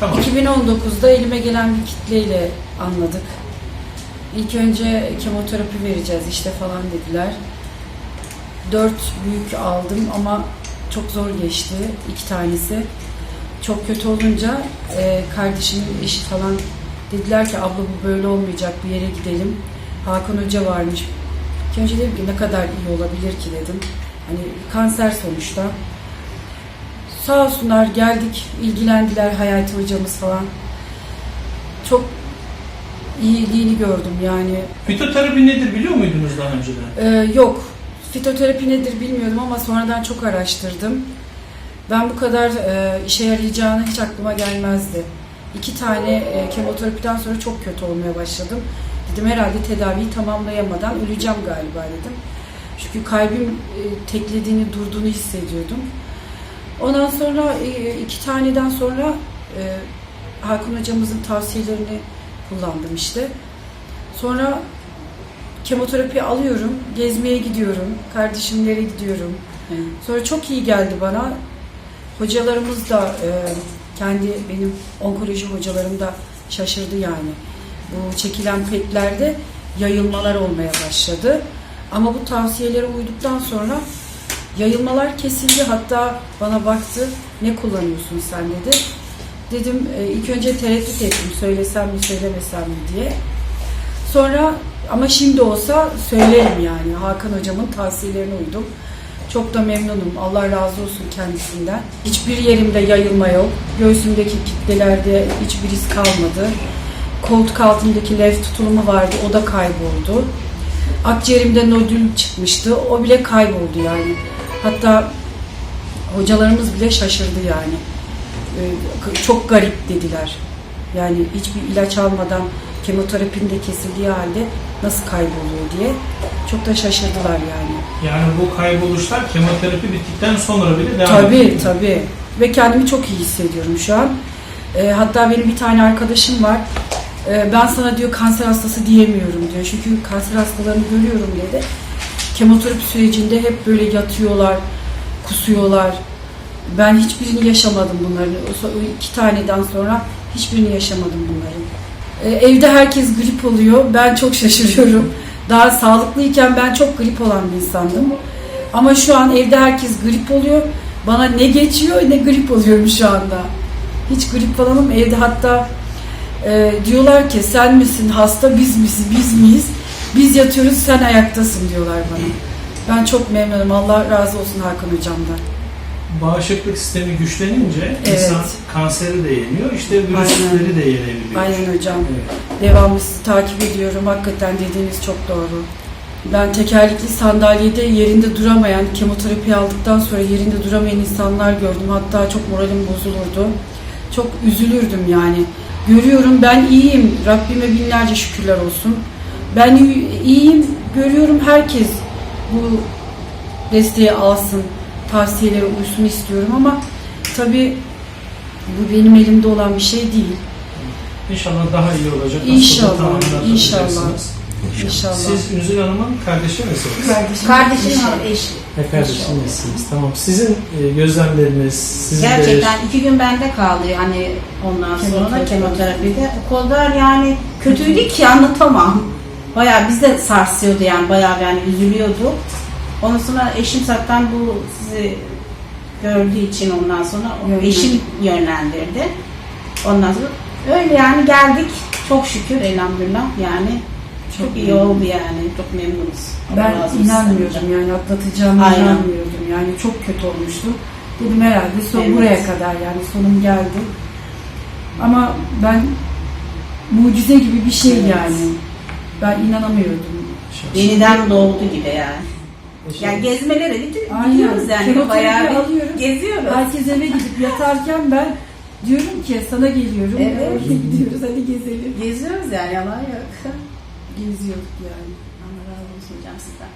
Tamam. 2019'da elime gelen bir kitleyle anladık. İlk önce kemoterapi vereceğiz işte falan dediler. Dört büyük aldım ama çok zor geçti iki tanesi. Çok kötü olunca e, kardeşimin eşi falan dediler ki abla bu böyle olmayacak bir yere gidelim. Hakan Hoca varmış. İlk önce dedim ki ne kadar iyi olabilir ki dedim. Hani kanser sonuçta. Sağ olsunlar geldik, ilgilendiler Hayati hocamız falan. Çok iyiliğini gördüm yani. Fitoterapi nedir biliyor muydunuz daha önceden? Ee, yok, fitoterapi nedir bilmiyordum ama sonradan çok araştırdım. Ben bu kadar e, işe yarayacağını hiç aklıma gelmezdi. İki tane e, kemoterapiden sonra çok kötü olmaya başladım. Dedim herhalde tedaviyi tamamlayamadan öleceğim galiba dedim. Çünkü kalbim e, teklediğini, durduğunu hissediyordum. Ondan sonra e, iki taneden sonra e, Hakan hocamızın tavsiyelerini kullandım işte. Sonra kemoterapi alıyorum, gezmeye gidiyorum, kardeşimlere gidiyorum. Sonra çok iyi geldi bana. Hocalarımız da e, kendi benim onkoloji hocalarım da şaşırdı yani. Bu çekilen petlerde yayılmalar olmaya başladı. Ama bu tavsiyelere uyduktan sonra yayılmalar kesildi. Hatta bana baktı ne kullanıyorsun sen dedi. Dedim e, ilk önce tereddüt ettim söylesem mi söylemesem mi diye. Sonra ama şimdi olsa söylerim yani. Hakan hocamın tavsiyelerine uydum. Çok da memnunum. Allah razı olsun kendisinden. Hiçbir yerimde yayılma yok. Göğsümdeki kitlelerde hiçbir iz kalmadı. Koltuk altındaki lenf tutulumu vardı. O da kayboldu. Akciğerimde nodül çıkmıştı. O bile kayboldu yani. Hatta hocalarımız bile şaşırdı yani. Ee, Çok garip dediler. Yani hiçbir ilaç almadan kemoterapinin de kesildiği halde nasıl kayboluyor diye. Çok da şaşırdılar yani. Yani bu kayboluşlar kemoterapi bittikten sonra bile devam Tabii ediyor. tabii. Ve kendimi çok iyi hissediyorum şu an. Ee, hatta benim bir tane arkadaşım var. Ee, ben sana diyor kanser hastası diyemiyorum diyor. Çünkü kanser hastalarını görüyorum dedi. Kemoterapi sürecinde hep böyle yatıyorlar, kusuyorlar. Ben hiçbirini yaşamadım bunların. O iki taneden sonra hiçbirini yaşamadım bunların. Ee, evde herkes grip oluyor. Ben çok şaşırıyorum. Daha sağlıklıyken ben çok grip olan bir insandım. Ama şu an evde herkes grip oluyor. Bana ne geçiyor ne grip oluyorum şu anda. Hiç grip falanım evde hatta e, diyorlar ki sen misin hasta biz misin biz miyiz? Biz yatıyoruz sen ayaktasın diyorlar bana. Ben çok memnunum. Allah razı olsun Hakan hocamdan. Bağışıklık sistemi güçlenince Evet. insan kanseri de yeniyor, işte virüsleri de yenebiliyor. Aynen hocam. Evet. Devamlı takip ediyorum. Hakikaten dediğiniz çok doğru. Ben tekerlekli sandalyede yerinde duramayan, kemoterapi aldıktan sonra yerinde duramayan insanlar gördüm. Hatta çok moralim bozulurdu. Çok üzülürdüm yani. Görüyorum ben iyiyim. Rabbime binlerce şükürler olsun. Ben iyi- iyiyim. Görüyorum herkes bu desteği alsın. Tavsiyelere uysun istiyorum ama tabii bu benim elimde olan bir şey değil. İnşallah daha iyi olacak. İnşallah, tamamen inşallah. Siz Ünzül Hanım'ın kardeşi misiniz? Kardeşim, Kardeşim var eş. Ne kardeşinizsiniz? Tamam. Sizin e, gözlemleriniz, sizin de Gerçekten iki gün bende kaldı yani ondan sonra Kemoterapi. kemoterapide. O kadar yani kötüydü ki anlatamam. Bayağı biz de sarsıyordu yani bayağı yani üzülüyordu. Ondan sonra eşim zaten bu sizi gördüğü için ondan sonra o Yönlendirdi. eşim yönlendirdi. Ondan sonra öyle yani geldik. Çok şükür elhamdülillah yani çok, iyi oldu yani. Çok memnunuz. Ben inanmıyordum yani atlatacağımı Aynen. inanmıyordum yani çok kötü olmuştu. Dedim herhalde son Evet. buraya kadar yani sonum geldi. Ama ben mucize gibi bir şey Evet. yani. Ben inanamıyordum. Yeniden doğdu gibi yani. Yani gezmelere gidiyoruz yani Kemoterapi bayağı alıyorum. geziyoruz. Herkes eve gidip yatarken ben diyorum ki sana geliyorum. Evet. Gidiyoruz hadi gezelim. Geziyoruz yani yalan yok. Geziyorduk yani. Allah razı olsun hocam sizden.